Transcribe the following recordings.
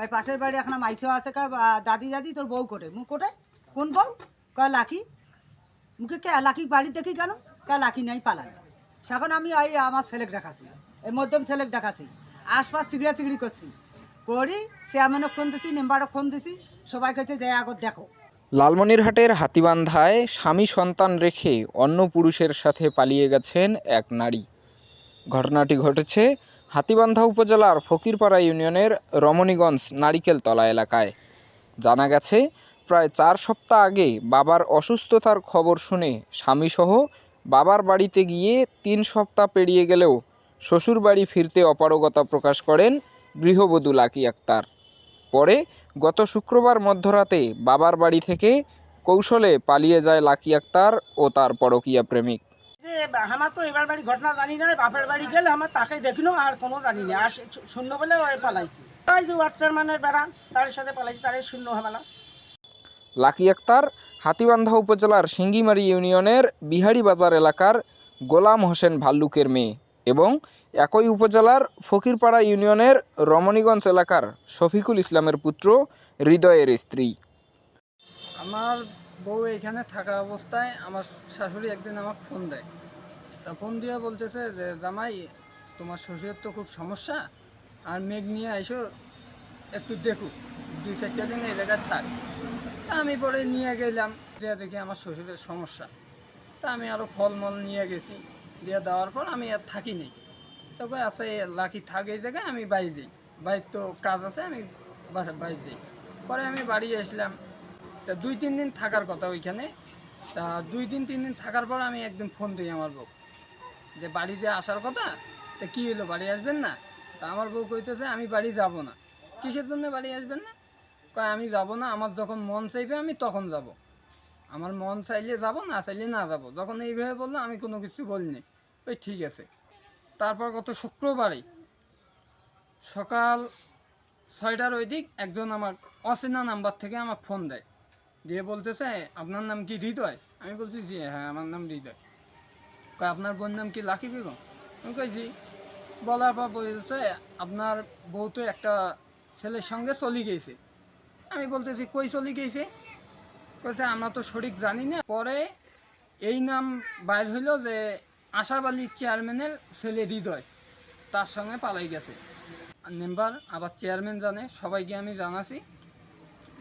ওই পাশের বাড়ি এখন মাইসেও আছে কা দাদি দাদি, তোর বউ কোটে? মুখ কোটে? কোন বউ? কয়, লাকি। মুখে কে, লাকি বাড়ি দেখি কেন? কে লাকি নাই, পালান। সেখন আমি ওই আমার ছেলেকে ডাকাছি, এই মধ্যম ছেলেকে ডাকাছি। আশপাশ চিগড়া চিগড়ি করছি। করি চেয়ারম্যানও ফোন দিছি মেম্বারও ফোন দিছি, সবাই কাছে যে, আগত দেখো। লালমনিরহাটের হাতিবান্ধায় স্বামী সন্তান রেখে অন্য পুরুষের সাথে পালিয়ে গেছেন এক নারী। ঘটনাটি ঘটেছে হাতিবান্ধা উপজেলার ফকিরপাড়া ইউনিয়নের রমণীগঞ্জ নারিকেলতলা এলাকায়। জানা গেছে, প্রায় চার সপ্তাহ আগে বাবার অসুস্থতার খবর শুনে স্বামীসহ বাবার বাড়িতে গিয়ে তিন সপ্তাহ পেরিয়ে গেলেও শ্বশুর বাড়ি ফিরতে অপারগতা প্রকাশ করেন গৃহবধূ লাকি আক্তার। পরে গত শুক্রবার মধ্যরাতে বাবার বাড়ি থেকে কৌশলে পালিয়ে যায় লাকি আক্তার ও তার পরকীয়া প্রেমিক। আমার তো এবার বাড়ি ঘটনা জানি না বাপের বাড়ি গেলে আমার তাকে দেখিনো আর কোনো জানি না। আর শূন্য বলে ওই পালাইছি। ওই যে ওয়ার্ড চেয়ারম্যানের বেড়া তার সাথে পালাইছি তারে শূন্য হামেলা। লাকি আক্তার হাতিবান্ধা উপজেলার সিঙ্গিমারি ইউনিয়নের বিহারি বাজার এলাকার গোলাম হোসেন ভাল্লুকের মেয়ে এবং একই উপজেলার ফকিরপাড়া ইউনিয়নের রমণীগঞ্জ এলাকার শফিকুল ইসলামের পুত্র হৃদয়ের স্ত্রী। আমার বউ এখানে থাকা অবস্থায় আমার শাশুড়ি একদিন আমাকে ফোন দেয়। তা ফোন দিয়ে বলতেছে যে, জামাই, তোমার শ্বশুরের তো খুব সমস্যা, আর মেঘ নিয়ে আইসো, একটু দেখুক দুই চারটা দিন এই জায়গায় থাক। তা আমি পরে নিয়ে গেলাম, দিয়ে দেখি আমার শ্বশুরের সমস্যা। তা আমি আরও ফলমল নিয়ে গেছি, দিয়ে দেওয়ার পর আমি আর থাকি থাকিনি তখন আছে লাকি থাকে এই জায়গায়, আমি বাড়ি দিই বাড়ির তো কাজ আছে, আমি বাড়ি দিই পরে আমি বাড়ি আসলাম। তা দুই, তিন দিন থাকার কথা ওইখানে। তা দুই দিন, তিন দিন থাকার পর আমি একদিন ফোন দিই আমার বউ। যে বাড়িতে আসার কথা, তা কী হলো, বাড়ি আসবেন না? তা আমার বউ কইতেছে, আমি বাড়ি যাব না। কিসের জন্য বাড়ি আসবেন না? কয়, আমি যাব না, আমার যখন মন চাইবে, আমি তখন যাব। আমার মন চাইলে যাব, না চাইলে না যাব। যখন এইভাবে বলল, আমি কোনো কিছু বলিনি। ওই ঠিক আছে। তারপর গত শুক্রবারে সকাল ছয়টার ওই দিক একজন আমার অচেনা নাম্বার থেকে আমার ফোন দেয়। দিয়ে বলতেছে, আপনার নাম কি হৃদয়? আমি বলছি, জি হ্যাঁ আমার নাম হৃদয়। কয়, আপনার বোন নাম কি লাকি বেগম? আমি কই, জি। বলার পর বলতেছে আপনার বউ তো একটা ছেলের সঙ্গে চলে গেছে। আমি বলতেছি, কই চলে গেছে? কইছে আমরা তো সঠিক জানি না। পরে এই নাম বাইর হইল যে আশাবালির চেয়ারম্যানের ছেলে হৃদয়, তার সঙ্গে পালাই গেছে। মেম্বার, আবার চেয়ারম্যান জানে, সবাইকে আমি জানাছি।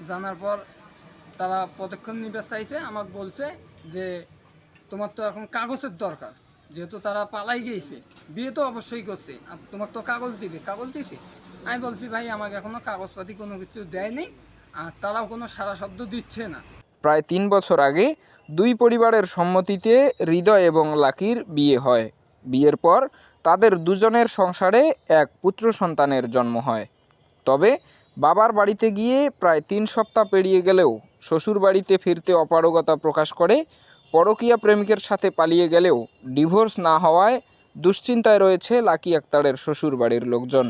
জানার পর তারা পদক্ষেপ নিতে চাইছে। আমাকে বলছে যে তোমার তো এখন কাগজের দরকার। যেহেতু তারা পালাই গিয়েছে, বিয়ে তো অবশ্যই করছে। আর তোমার তো কাগজ দিবে, কাগজ দিছে আমি বলছি, ভাই, আমাকে এখনও কাগজপাতি কোনো কিছু দেয়নি, আর তারাও কোনো সারা শব্দ দিচ্ছে না। প্রায় তিন বছর আগে দুই পরিবারের সম্মতিতে হৃদয় এবং লাকির বিয়ে হয়। বিয়ের পর তাদের দুজনের সংসারে এক পুত্র সন্তানের জন্ম হয়। তবে বাবার বাড়িতে গিয়ে প্রায় তিন সপ্তাহ পেরিয়ে গেলেও শ্বশুর বাড়িতে ফিরতে অপারগতা প্রকাশ করে পরকীয়া প্রেমিকের সাথে পালিয়ে গেলেও ডিভোর্স না হওয়ায় দুশ্চিন্তায় রয়েছে লাকি আক্তারের শ্বশুর বাড়ির লোকজন।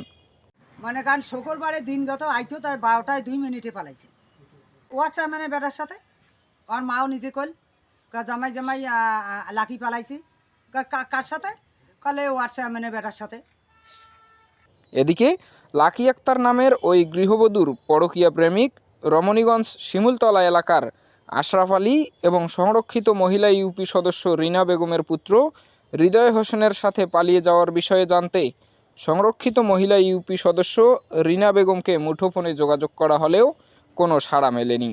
মানে কারণ শুক্রবারে দিনগত আইতো তাই বারোটায় দুই মিনিটে পালাইছে। ওয়ার চেয়ারম্যানের বেটার সাথে? আমার মাও নিজে কল কা জামাই জামাই লাকি পালাইছি। কার সাথে? কলে ওয়ার চেয়ারম্যানের বেটার সাথে। এদিকে লাকি আক্তার নামের ওই গৃহবধূর পরকীয়া প্রেমিক রমণীগঞ্জ শিমুলতলা এলাকার আশরাফ আলী এবং সংরক্ষিত মহিলা ইউপি সদস্য রিনা বেগমের পুত্র হৃদয় হোসেনের সাথে পালিয়ে যাওয়ার বিষয়ে জানতে সংরক্ষিত মহিলা ইউপি সদস্য রিনা বেগমকে মুঠোফোনে যোগাযোগ করা হলেও কোনো সাড়া মেলেনি।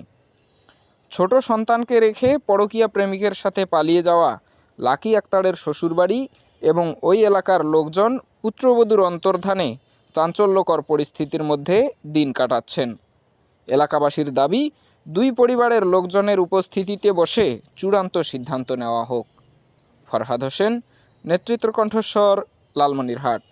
ছোট সন্তানকে রেখে পরকীয়া প্রেমিকের সাথে পালিয়ে যাওয়া লাকি আক্তারের শ্বশুরবাড়ি এবং ওই এলাকার লোকজন পুত্রবধূর অন্তর্ধানে চাঞ্চল্যকর পরিস্থিতির মধ্যে দিন কাটাচ্ছেন। এলাকাবাসীর দাবি দুই পরিবারের লোকজনের উপস্থিতিতে বসে চূড়ান্ত সিদ্ধান্ত নেওয়া হোক। ফরহাদ হোসেন নেতৃত্ব কণ্ঠস্বর লালমনিরহাট।